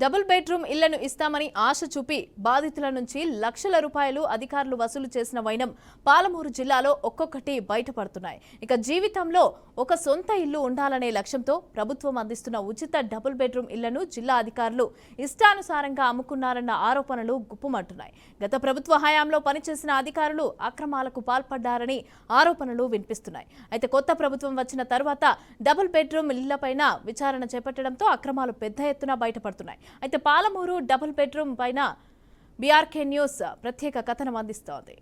Double bedroom ఇళ్ళను ఇస్తామని ఆశ చూపి బాధితుల నుంచి లక్షల రూపాయలు అధికారులు వసూలు చేసిన వైనం పాలమూరు జిల్లాలో ఒక్కొక్కటి బయటపడుతున్నాయి. ఇక జీవితంలో ఒక సొంత ఇల్లు ఉండాలనే లక్ష్యంతో ప్రభుత్వం అందిస్తున్న ఉచిత డబుల్ బెడ్రూమ్ ఇళ్ళను జిల్లా అధికారులు ఇష్టానుసారంగా అమ్ముకున్నారన్న ఆరోపణలు గుప్పుమంటున్నాయి. గత ప్రభుత్వ హయాంలో పనిచేసిన అధికారులు అక్రమాలకు పాల్పడ్డారని ఆరోపణలు వినిపిస్తున్నాయి. అయితే కొత్త ప్రభుత్వం వచ్చిన తర్వాత డబుల్ బెడ్రూమ్ ఇళ్ళపైన విచారణ చేపట్టడంతో అక్రమాలు పెద్ద ఎత్తున బయటపడుతున్నాయి. అయితే పాలమూరు డబుల్ బెడ్రూమ్ పైన బీఆర్కే న్యూస్ ప్రత్యేక కథనం అందిస్తోంది.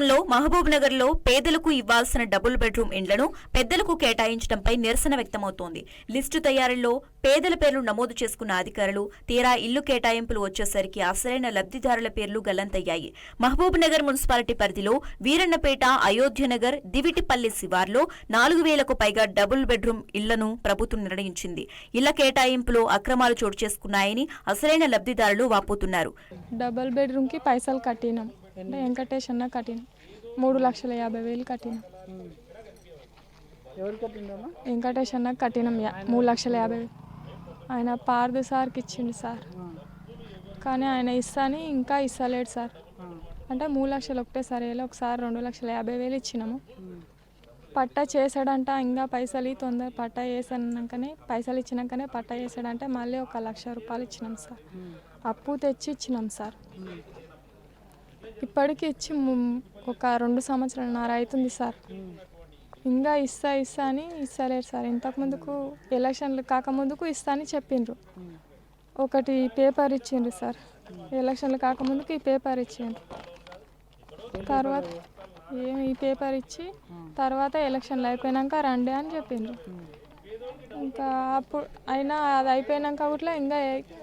గత మహబూబ్ నగర్లో పేదలకు ఇవ్వాల్సిన డబుల్ బెడ్రూమ్ ఇండ్లను పెద్దలకు కేటాయించడంపై నిరసన వ్యక్తమవుతోంది. లిస్టు తయారీలో పేదల పేర్లు నమోదు చేసుకున్న అధికారులు తీరా ఇల్లు కేటాయింపులు వచ్చేసరికి అసలైన లబ్ధిదారుల పేర్లు గల్లంతయ్యాయి. మహబూబ్ నగర్ మున్సిపాలిటీ పరిధిలో వీరన్నపేట అయోధ్యనగర్ దివిటిపల్లి శివార్లో నాలుగు వేలకు పైగా డబుల్ బెడ్రూమ్ ఇళ్ళను ప్రభుత్వం నిర్ణయించింది. ఇళ్ళ కేటాయింపులో అక్రమాలు చోటు చేసుకున్నాయని అసలైన లబ్ధిదారులు వాపోతున్నారు. డబుల్ బెడ్రూమ్కి పైసలు కట్టినాం. వెంకటేష్ అన్న కట్టినాం మూడు లక్షల యాభై వేలు కట్టినాం వెంకటేష్ అన్న కట్టినాం యా- మూడు లక్షల యాభై వేలు. ఆయన పార్దు సార్కి ఇచ్చిండు సార్. కానీ ఆయన ఇస్తాని ఇంకా ఇస్తలేడు సార్. అంటే మూడు లక్షలు ఒకటేసారి వేయాలి ఒకసారి రెండు లక్షల యాభై వేలు ఇచ్చినాము. పట్టా చేసాడంట ఇంకా పైసలు తొందర పట్టా వేసాకనే పైసలు ఇచ్చినాకనే పట్టా చేసాడంటే మళ్ళీ ఒక లక్ష రూపాయలు ఇచ్చినాం సార్. అప్పు తెచ్చి ఇచ్చినాం సార్. ఇప్పటికి ఇచ్చి ము- ఒక రెండు సంవత్సరాలన్నర అవుతుంది సార్. ఇంకా ఇస్తా ఇస్తా అని ఇస్తలేరు సార్. ఇంతకుముందుకు ఎలక్షన్లు కాకముందుకు ఇస్తా అని చెప్పిండ్రు. ఒకటి పేపర్ ఇచ్చిండ్రు సార్. ఎలక్షన్లు కాకముందుకు ఈ పేపర్ ఇచ్చిండ్రు. తర్వాత ఏం ఈ పేపర్ ఇచ్చి తర్వాత ఎలక్షన్లు అయిపోయినాక రండి అని చెప్పిండ్రు. ఇంకా అప్పుడు అయినా అది అయిపోయినాక కూడా ఇంకా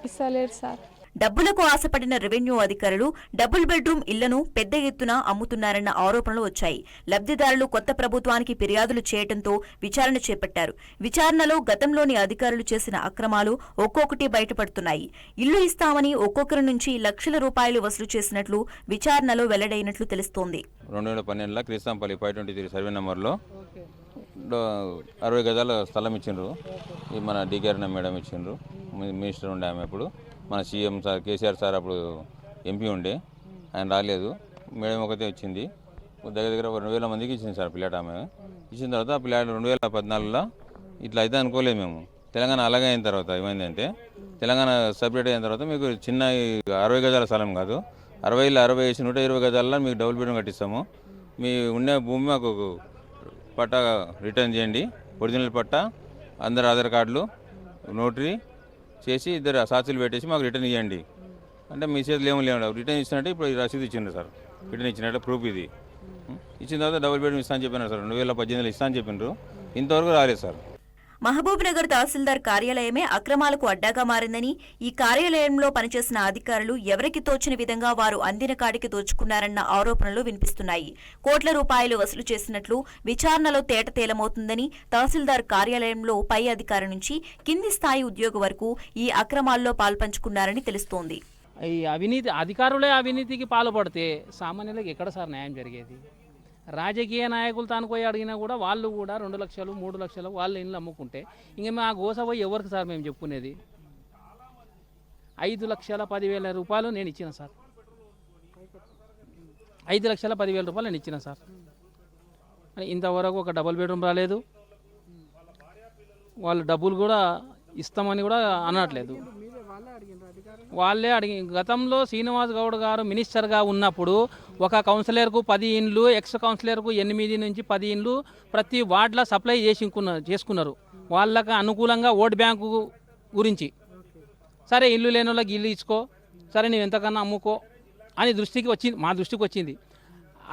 ఇస్తలేరు సార్. డబ్బులకు ఆశపడిన రెవెన్యూ అధికారులు డబుల్ బెడ్రూమ్ ఇళ్ళను పెద్ద ఎత్తున అమ్ముతున్నారన్న ఆరోపణలు వచ్చాయి. లబ్ధిదారులు కొత్త ప్రభుత్వానికి ఫిర్యాదులు చేయడంతో విచారణ చేపట్టారు. విచారణలో గతంలోని అధికారులు చేసిన అక్రమాలు ఒక్కొక్కటి బయటపడుతున్నాయి. ఇల్లు ఇస్తామని ఒక్కొక్కరి నుంచి లక్షల రూపాయలు వసూలు చేసినట్లు విచారణలో వెల్లడైనట్లు తెలుస్తోంది. రెండు వేల పన్నెండులో Kristampalli five twenty three survey నెంబర్లో అరవై గజాల స్థలం ఇచ్చిండ్రు. మన డికేఆర్ఎన్ మేడం ఇచ్చిండ్రు. మినిస్టర్ ఉండే ఆమె అప్పుడు మన సీఎం సార్ కేసీఆర్ సార్ అప్పుడు ఎంపీ ఉండే. ఆయన రాలేదు. మేడం ఒకతే వచ్చింది. దగ్గర దగ్గర రెండు వేల మందికి ఇచ్చింది సార్ పిల్లాట ఆమె. ఇచ్చిన తర్వాత ఆ పిల్లాడు రెండు వేల పద్నాలుగులో ఇట్లా అయితే అనుకోలేదు మేము. తెలంగాణ అలాగే అయిన తర్వాత ఏమైందంటే తెలంగాణ సపరేట్ అయిన తర్వాత మీకు చిన్న అరవై గజాల స్థలం కాదు. అరవైలో అరవై వేసి నూట ఇరవై గజాల్లో మీకు డబుల్ బెడ్రూమ్ కట్టిస్తాము. మీ ఉన్న భూమి మాకు పట్టా రిటర్న్ చేయండి. ఒరిజినల్ పట్టా అందరు ఆధార్ కార్డులు నోటరీ చేసి ఇద్దరు సాక్షులు పెట్టేసి మాకు రిటర్న్ ఇవ్వండి అంటే మీ చేతులు ఏమీ లేవు. రిటర్న్ ఇచ్చినట్టే ఇప్పుడు ఈ రసీదు ఇచ్చిండ్రు సార్. రిటర్న్ ఇచ్చినట్టు ప్రూఫ్ ఇది. ఇచ్చిన తర్వాత డబుల్ బెడ్రూమ్ ఇస్తా అని చెప్పినారు సార్. రెండు వేల పద్దెనిమిదిలో ఇస్తా అని చెప్పిండ్రు ఇంతవరకు రాలేదు సార్. మహబూబ్ నగర్ తహసీల్దార్ కార్యాలయమే అక్రమాలకు అడ్డాగా మారిందని ఈ కార్యాలయంలో పనిచేసిన అధికారులు ఎవరికి తోచిన విధంగా వారు అందిన కాడికి దోచుకున్నారన్న ఆరోపణలు వినిపిస్తున్నాయి. కోట్ల రూపాయలు వసూలు చేసినట్లు విచారణలో తేట తేలమవుతుందని తహసీల్దార్ కార్యాలయంలో పై అధికారి నుంచి కింది స్థాయి ఉద్యోగి వరకు ఈ అక్రమాల్లో పాల్పంచుకున్నారని తెలుస్తోంది. ఈ అవినీతి అధికారులే అవినీతికి పాల్పడితే సామాన్యులకు ఎక్కడ సార్ న్యాయం జరిగేది? రాజకీయ నాయకులు తాను పోయి అడిగినా కూడా వాళ్ళు కూడా రెండు లక్షలు మూడు లక్షలు వాళ్ళు ఇళ్ళు అమ్ముకుంటే ఇంక మా గోస పోయి ఎవరికి సార్ మేము చెప్పుకునేది? ఐదు లక్షల పదివేల రూపాయలు నేను ఇచ్చిన సార్. ఐదు లక్షల పదివేల రూపాయలు నేను ఇచ్చిన సార్. ఇంతవరకు ఒక డబుల్ బెడ్రూమ్ రాలేదు. వాళ్ళు డబ్బులు కూడా ఇస్తామని కూడా అనట్లేదు. వాళ్ళే అడిగి గతంలో శ్రీనివాస్ గౌడ్ గారు మినిస్టర్గా ఉన్నప్పుడు ఒక కౌన్సిలర్కు పది ఇండ్లు ఎక్స్ కౌన్సిలర్కు ఎనిమిది నుంచి పది ఇండ్లు ప్రతి వార్డులో సప్లై చేసుకున్న చేసుకున్నారు. వాళ్ళకి అనుకూలంగా ఓట్ బ్యాంకు గురించి. సరే ఇల్లు లేని వాళ్ళకి ఇల్లు ఇచ్చుకో సరే నువ్వు ఎంతకన్నా అమ్ముకో అని దృష్టికి వచ్చింది మా దృష్టికి వచ్చింది.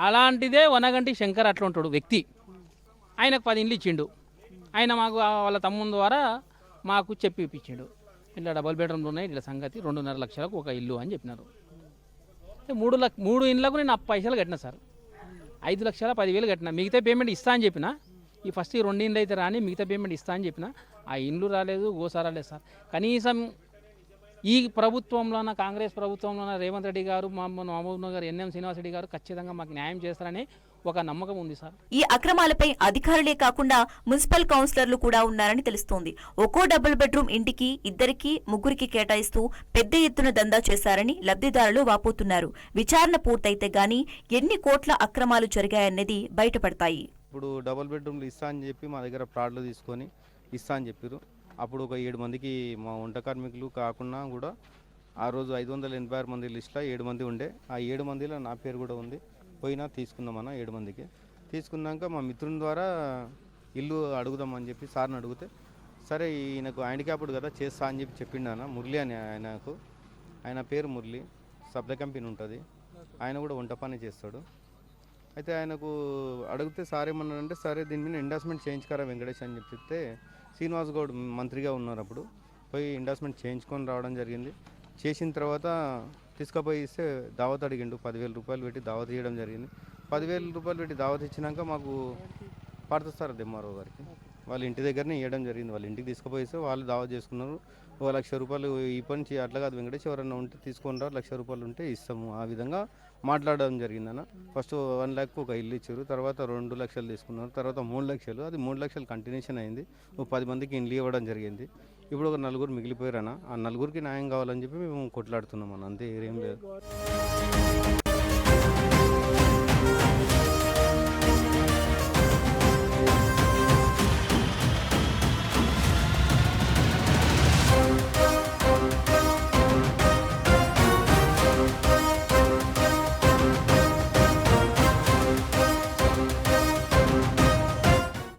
అలాంటిదే వనగంటి శంకర్ అట్లా ఉంటాడు వ్యక్తి. ఆయనకు పది ఇండ్లు ఇచ్చిండు. ఆయన మాకు వాళ్ళ తమ్ముని ద్వారా మాకు చెప్పి ఇట్లా డబల్ బెడ్రూమ్లు ఉన్నాయి ఇట్లా సంగతి. రెండున్నర లక్షలకు ఒక ఇల్లు అని చెప్పినారు. మూడు లక్ష మూడు ఇండ్లకు నేను ఆ పైసలు కట్టిన సార్. ఐదు లక్షల పదివేలు కట్టిన. మిగతా పేమెంట్ ఇస్తా అని చెప్పిన. ఈ ఫస్ట్ ఈ రెండు ఇండ్లు అయితే రాని మిగతా పేమెంట్ ఇస్తా అని చెప్పిన. ఆ ఇండ్లు రాలేదు గోసా రాలేదు సార్. కనీసం ఈ ప్రభుత్వంలోన కాంగ్రెస్ ప్రభుత్వంలోన రేవంత్ రెడ్డి గారు మహమ్మద్ మహబూబ్ నగర్ ఎన్ఎం శ్రీనివాస్ రెడ్డి గారు ఖచ్చితంగా మాకు న్యాయం చేస్తారని ఒక నమ్మకం ఉంది సార్. ఈ అక్రమాలపై అధికారులే కాకుండా మున్సిపల్ కౌన్సిలర్లు కూడా ఉన్నారని తెలుస్తోంది. ఒక్కో డబుల్ బెడ్రూమ్ ఇంటికి ఇద్దరికి ముగ్గురికి కేటాయిస్తూ పెద్ద ఎత్తున దందా చేశారని లబ్ధిదారులు వాపోతున్నారు. విచారణ పూర్తయితే గాని ఎన్ని కోట్ల అక్రమాలు జరిగాయన్నది బయటపడతాయి. ఇప్పుడు డబుల్ బెడ్రూమ్లు ఇస్తా అని చెప్పి మా దగ్గర ప్లాట్లు తీసుకొని ఇస్తా అని చెప్పారు అప్పుడు ఒక ఏడు మందికి మా వంట కార్మికులు కాకుండా కూడా ఆ రోజు ఐదు వందల ఎనభై ఆరు మంది లిస్ట్లో ఏడు మంది ఉండే. ఆ ఏడు మందిలో నా పేరు కూడా ఉంది. పోయినా తీసుకుందామన్న ఏడు మందికి. తీసుకున్నాక మా మిత్రుని ద్వారా ఇల్లు అడుగుదామని చెప్పి సార్ని అడిగితే సరే ఈయనకు హ్యాండిక్యాప్డ్ కదా చేస్తా అని చెప్పి చెప్పిండు ఆయన మురళి అని ఆయనకు. ఆయన పేరు మురళి. సప్లై కంపెనీ ఉంటుంది. ఆయన కూడా వంట పని చేస్తాడు. అయితే ఆయనకు అడిగితే సార్ ఏమన్నారంటే సరే దీని మీద ఎండాస్మెంట్ చేయించుకారా వెంకటేష్ అని చెప్తే శ్రీనివాస్ గౌడ్ మంత్రిగా ఉన్నారు అప్పుడు. పోయి ఎండాస్మెంట్ చేయించుకొని రావడం జరిగింది. చేసిన తర్వాత తీసుకుపోయి ఇస్తే దావత్ అడిగిండు. పదివేల రూపాయలు పెట్టి దావత్ ఇవ్వడం జరిగింది. పదివేల రూపాయలు పెట్టి దావత్ ఇచ్చినాక మాకు పార్థసారథి ఎంఆర్ఓ గారికి వాళ్ళ ఇంటి దగ్గరనే ఇవ్వడం జరిగింది. వాళ్ళ ఇంటికి తీసుకుపోయిస్తే వాళ్ళు దావా చేసుకున్నారు. ఒక లక్ష రూపాయలు ఈ పని చేయి అట్లా కాదు వెంకటేష్ ఎవరన్నా ఉంటే తీసుకొని రా లక్ష రూపాయలు ఉంటే ఇస్తాము. ఆ విధంగా మాట్లాడడం జరిగిందన్న ఫస్ట్ వన్ ల్యాక్ ఒక ఇల్లు ఇచ్చారు. తర్వాత రెండు లక్షలు తీసుకున్నారు. తర్వాత మూడు లక్షలు. అది మూడు లక్షలు కంటిన్యూషన్ అయింది. ఒక పది మందికి ఇండ్లు ఇవ్వడం జరిగింది. ఇప్పుడు ఒక నలుగురు మిగిలిపోయారన్న. ఆ నలుగురికి న్యాయం కావాలని చెప్పి మేము కొట్లాడుతున్నాం అన్న. అంతే ఏం లేదు.